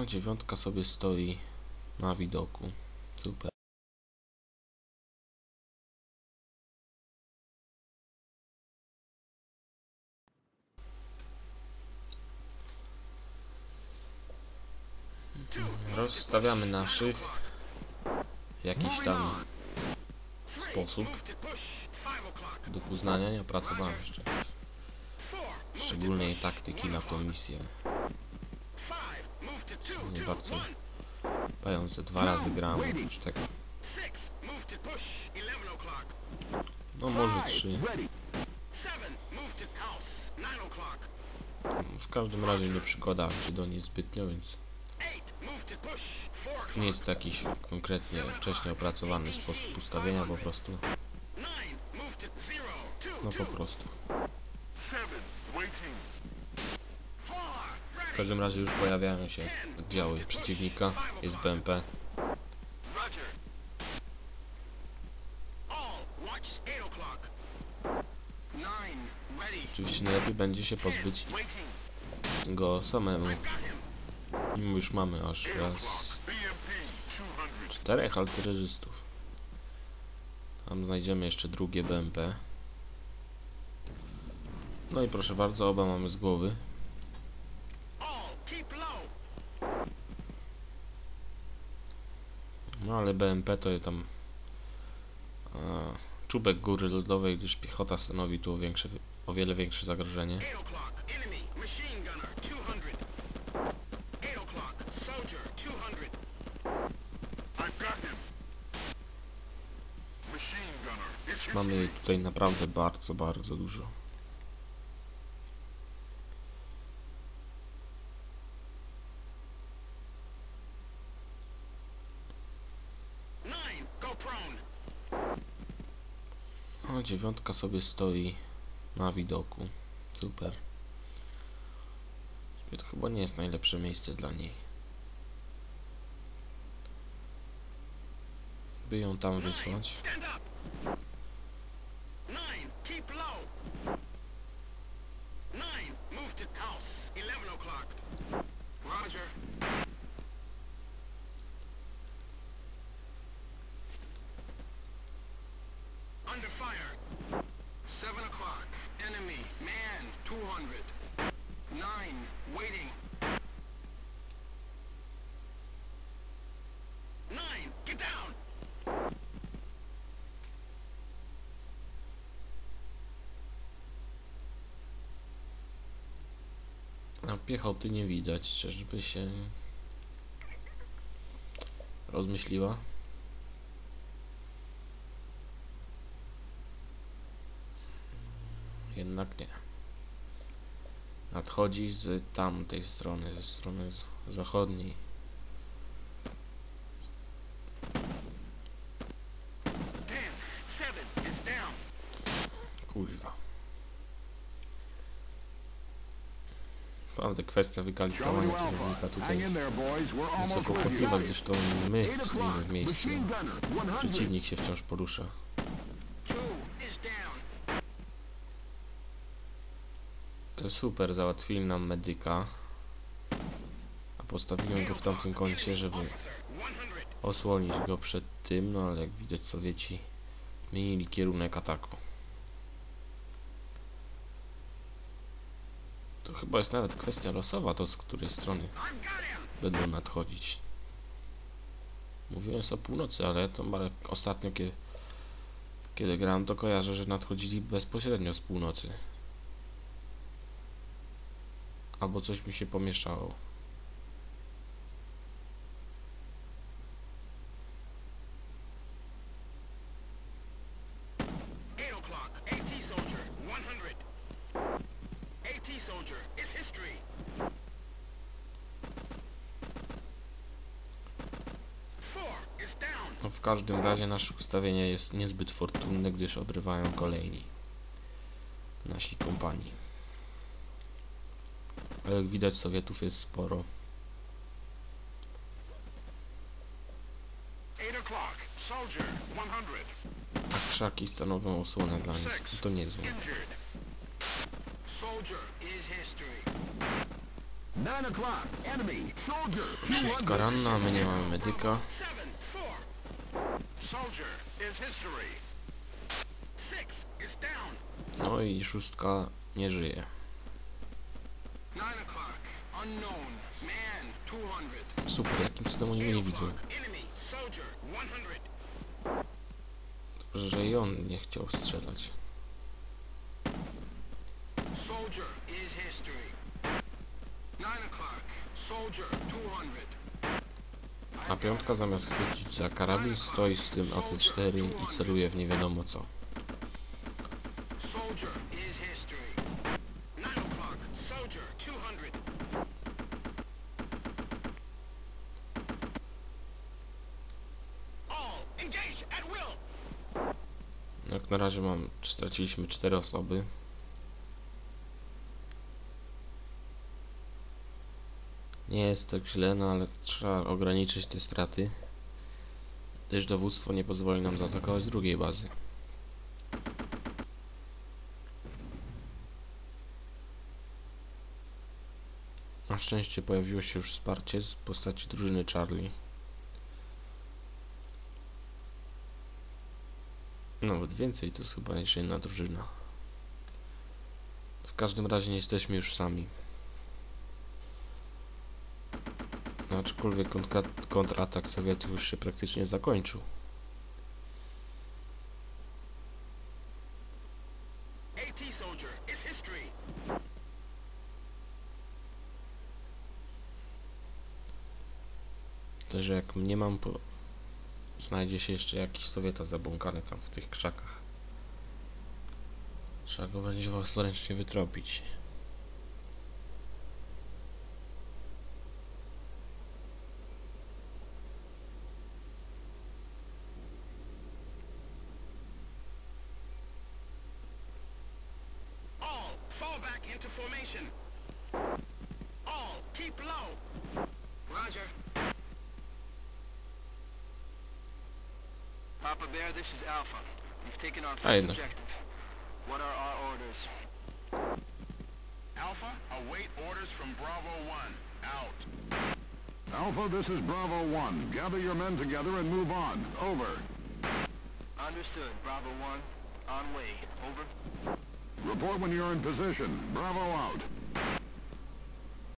No, dziewiątka sobie stoi na widoku. Super. Rozstawiamy naszych w jakiś tam sposób. Według uznania nie opracowałem jeszcze szczególnej taktyki na tą misję. Nie bardzo pające dwa razy grałem oprócz tego. No może trzy. W każdym razie nie przykładałem się do niej zbytnio, więc nie jest to jakiś konkretnie wcześniej opracowany sposób ustawienia, po prostu. No po prostu. W każdym razie już pojawiają się oddziały przeciwnika, jest BMP. Oczywiście najlepiej będzie się pozbyć go samemu. Mimo już mamy aż raz czterech artylerzystów. Tam znajdziemy jeszcze drugie BMP. No i proszę bardzo, oba mamy z głowy. No ale BMP to je tam a, czubek góry lodowej, gdyż piechota stanowi tu o, większe, o wiele większe zagrożenie. Już mamy jej tutaj naprawdę bardzo, bardzo dużo. O, dziewiątka sobie stoi na widoku. Super. To chyba nie jest najlepsze miejsce dla niej. By ją tam wysłać. Under fire. Seven o'clock. Enemy. Man. 200. Nine. Waiting. Nine. Get down. A piechoty nie widać, czyżby się rozmyśliła? Jednak nie. Nadchodzi z tamtej strony, ze strony zachodniej. Kurwa. Naprawdę kwestia wykalibrowania celownika tutaj jest nieco kłopotliwa, gdyż to my stoimy w miejscu. Przeciwnik się wciąż porusza. Super, załatwili nam medyka. A postawiłem go w tamtym kącie, żeby Officer. 100. osłonić go przed tym, no ale jak widać Sowieci zmienili kierunek ataku. To chyba jest nawet kwestia losowa, to z której strony będą nadchodzić. Mówiłem o północy, ale to ostatnio kiedy, kiedy grałem to kojarzę, że nadchodzili bezpośrednio z północy. Albo coś mi się pomieszało. Eight o'clock. AT soldier. 100. AT soldier. It's history. Four is down. No w każdym razie nasze ustawienie jest niezbyt fortunne, gdyż obrywają kolejni nasi kompanii. Ale jak widać Sowietów jest sporo. Eight o'clock. Soldier. 100. A krzaki stanowią osłonę dla nich. To niezłe. Szóstka ranna, a my nie mamy medyka. No i szóstka nie żyje. Nine o'clock. Unknown. Man. 200. Super, jakim cudem oni mnie nie widzą. Enemy soldier 100. Dobrze, że i on nie chciał strzelać. Soldier is history. Nine o'clock. Soldier. 200. A piątka zamiast chwycić za karabin stoi z tym AT4 i celuje w nie wiadomo co. Jak na razie mam, straciliśmy cztery osoby. Nie jest tak źle, no ale trzeba ograniczyć te straty. Też dowództwo nie pozwoli nam zaatakować drugiej bazy. Na szczęście pojawiło się już wsparcie z postaci drużyny Charlie. Nawet więcej, to jest chyba niż jedna drużyna. W każdym razie nie jesteśmy już sami. No, aczkolwiek kontra kontratak Sowietów już się praktycznie zakończył. Też jak nie mam, po... znajdzie się jeszcze jakiś Sowieta zabłąkany tam w tych krzakach. Trzeba go będzie własnoręcznie wytropić. All fall back into formation. All keep low. Papa Bear, this is Alpha. We've taken our A first jednak. objective. What are our orders? Alpha, await orders from Bravo 1. Out. Alpha, this is Bravo 1. Gather your men together and move on. Over. Understood. Bravo 1. On way. Over. Report when you're in position. Bravo out.